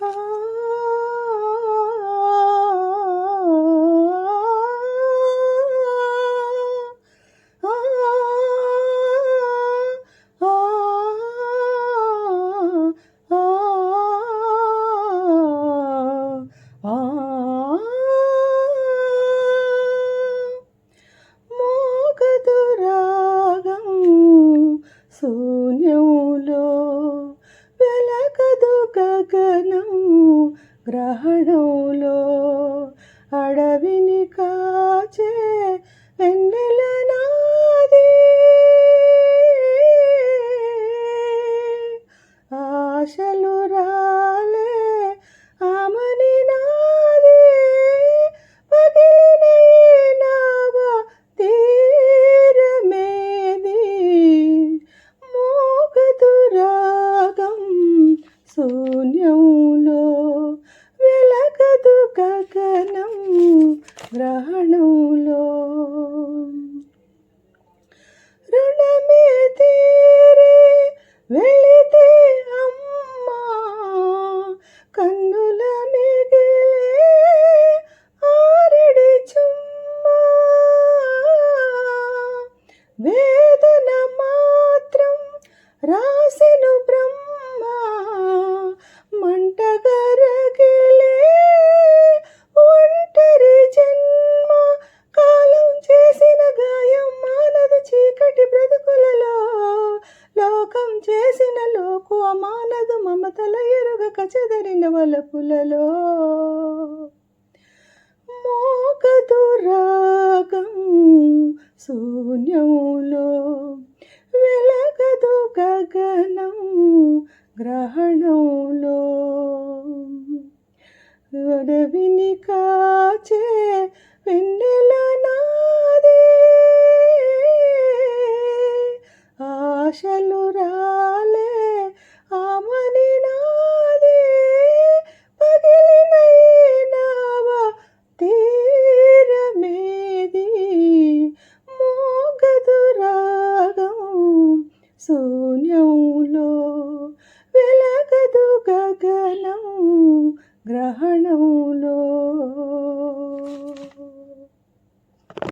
Oh. గ్రహణంలో గగనం గ్రహణంలో రుణమే తీరి వెళితే అమ్మా కన్నుల మిగిలే ఆరడి చుమ్మా. వేదన మాత్రం రాసెను చేసిన లోకు అమానదు మమతల ఎరుగక చెదరిన వలపులలో మోగదు రాగం శూన్యంలో వెలగదు గగనం గ్రహణంలో అడవిని కాచే వెన్నె శూన్యంలో వెలగదు గగనం గ్రహణంలో